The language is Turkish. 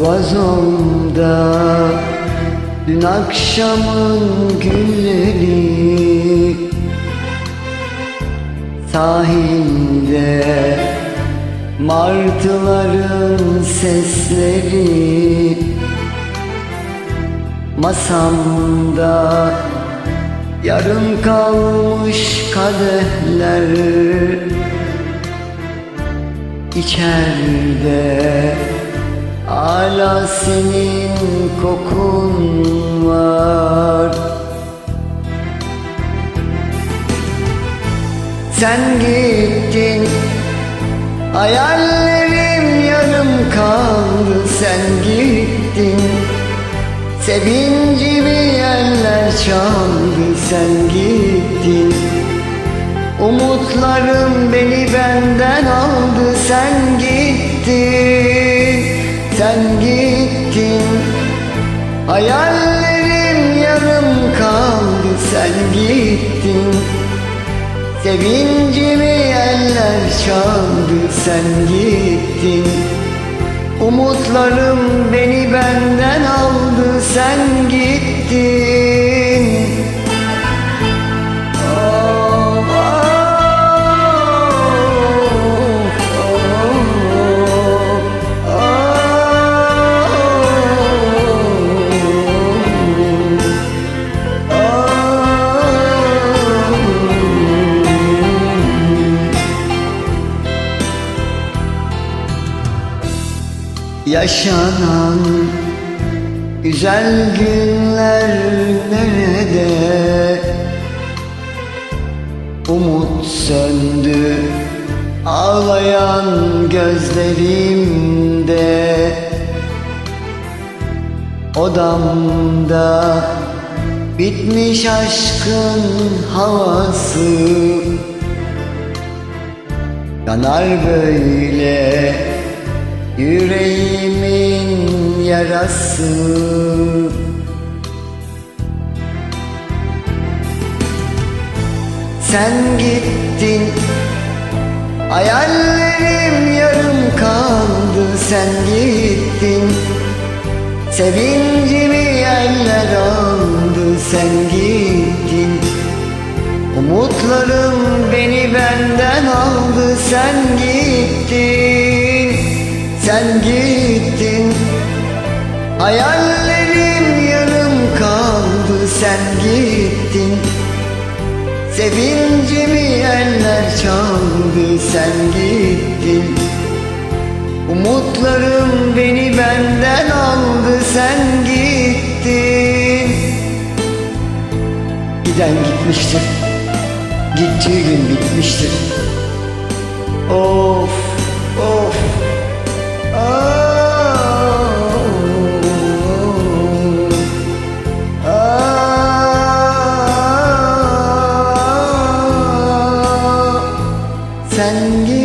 Vazomda dün akşamın gülleri Sahilde martıların sesleri Masamda. Yarım kalmış kadehler İçeride hala senin kokun var. Sen gittin Hayallerim yarım kaldı. Sen gittin Sevincimi yerler çaldı. Sen gittin Umutlarım beni benden aldı. Sen gittin Sen gittin. Hayallerim yarım kaldı Sen gittin. Sevincimi eller çaldı sen gittin. Umutlarım beni benden aldı sen gittin Yaşanan güzel günler nerede? Umut söndü ağlayan gözlerimde Odamda bitmiş aşkın havası Yanar böyle yüreğimin yarası. Sen gittin Hayallerim yarım kaldı. Sen gittin Sevincimi yerler aldı. Sen gittin Umutlarım beni benden aldı. Sen gittin Sen gittin Hayallerim yarım kaldı. Sen gittin Sevincimi yerler çaldı. Sen gittin Umutlarım beni benden aldı. Sen gittin. Giden gitmiştir Gittiği gün bitmiştir. Of sen gir.